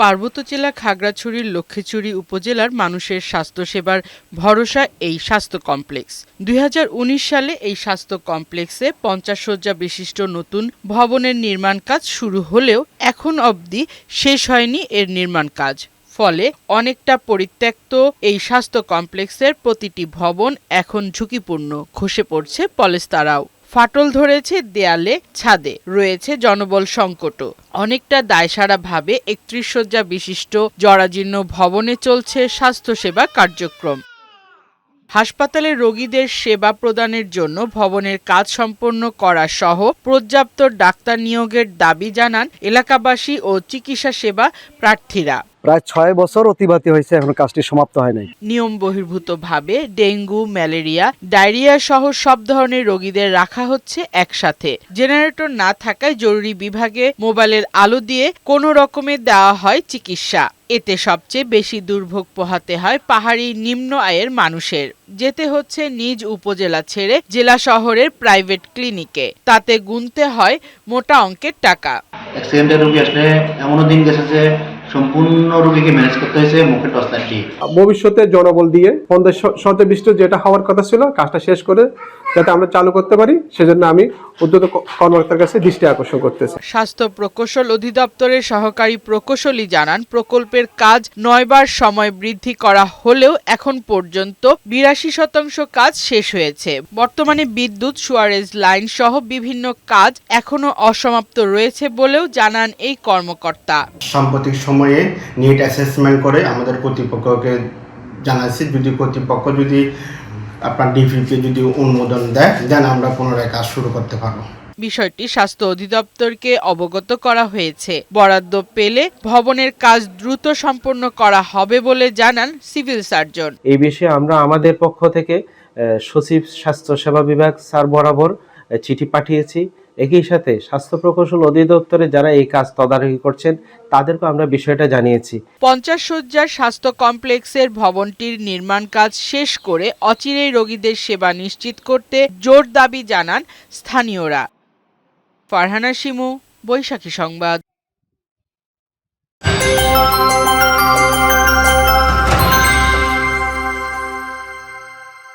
পার্বত্য জেলা খাগড়াছড়ির লক্ষ্মীছড়ি উপজেলার মানুষের স্বাস্থ্যসেবার ভরসা এই স্বাস্থ্য কমপ্লেক্স। দুই হাজার উনিশ সালে এই স্বাস্থ্য কমপ্লেক্সে পঞ্চাশ শয্যা বিশিষ্ট নতুন ভবনের নির্মাণ কাজ শুরু হলেও এখন অবধি শেষ হয়নি এর নির্মাণ কাজ। ফলে অনেকটা পরিত্যক্ত এই স্বাস্থ্য কমপ্লেক্সের প্রতিটি ভবন এখন ঝুঁকিপূর্ণ, খসে পড়ছে পলেস্তারাও। ফাটল ধরেছে দেয়ালে ছাদে, রয়েছে জনবল সংকটও। অনেকটা দায়সারাভাবে একত্রিশ শয্যা বিশিষ্ট জরাজীর্ণ ভবনে চলছে স্বাস্থ্যসেবা কার্যক্রম। হাসপাতালে রোগীদের সেবা প্রদানের জন্য ভবনের কাজ সম্পন্ন করা সহ পর্যাপ্ত ডাক্তার নিয়োগের দাবি জানান এলাকাবাসী ও চিকিৎসা সেবা প্রার্থীরা। প্রায় ছয় বছর অতিবাহিত হয়েছে এখন কাজটি সমাপ্ত হয় নাই। নিয়ম বহির্ভূতভাবে ডেঙ্গু ম্যালেরিয়া ডায়রিয়া সহ সব ধরনের রোগীদের রাখা হচ্ছে একসাথে। জেনারেটর না থাকায় জরুরি বিভাগে মোবাইলের আলো দিয়ে কোনো রকমে দেওয়া হয় চিকিৎসা। এতে সবচেয়ে বেশি দুর্ভোগ পোহাতে হয় পাহাড়ি নিম্ন আয়ের মানুষের। যেতে হচ্ছে নিজ উপজেলা ছেড়ে জেলা শহরের প্রাইভেট ক্লিনিকে। তাতে গুনতে হয় মোটা অঙ্কের টাকা। অ্যাক্সিডেন্টের রোগী আসলে এমনও দিন গেছে যে সম্পূর্ণ রোগীকে ম্যানেজ করতে হয়েছে মুখে টর্চ লাইট দিয়ে ভবিষ্যতে জনবল দিয়ে যেটা হওয়ার কথা ছিল কাজটা শেষ করে যাতে আমরা চালু করতে পারি সেজন্য আমি উদ্যোত কর্মকর্তার কাছে দৃষ্টি আকর্ষণ করতেছি। স্বাস্থ্য প্রকৌশল অধিদপ্তরের সহকারী প্রকৌশলী জানান প্রকল্পের কাজ নয়বার সময় বৃদ্ধি করা হলেও এখন পর্যন্ত বিরাশি শতাংশ কাজ শেষ হয়েছে। বর্তমানে বিদ্যুৎ সুয়ারেজ লাইন সহ বিভিন্ন কাজ এখনও অসমাপ্ত রয়েছে বলেও জানান এই কর্মকর্তা। সাম্প্রতিক সময়ে নিট অ্যাসেসমেন্ট করে আমাদের কর্তৃপক্ষকে জানাচ্ছি যদি কর্তৃপক্ষ যদি আপনার ডিপিকে যদি অনুমোদন দেয় দেন আমরা পুনরায় কাজ শুরু করতে পারব। বিষয়টি স্বাস্থ্য অধিদপ্তরকে অবগত করা হয়েছে। বরাদ্দ পেলে ভবনের কাজ দ্রুত সম্পন্ন করা হবে বলে জানান সিভিল সার্জন। এই বিষয়ে আমরা আমাদের পক্ষ থেকে সচিব স্বাস্থ্য সেবা বিভাগ স্যার বরাবর চিঠি পাঠিয়েছি। একই সাথে স্বাস্থ্য প্রকৌশল অধিদপ্তরে যারা এই কাজ তদারকি করছেন তাদেরকে আমরা বিষয়টা জানিয়েছি। পঞ্চাশ শয্যার স্বাস্থ্য কমপ্লেক্সের ভবনটির নির্মাণ কাজ শেষ করে অচিরেই রোগীদের সেবা নিশ্চিত করতে জোর দাবি জানান স্থানীয়রা। ফারহানা শিমু, বৈশাখী সংবাদ।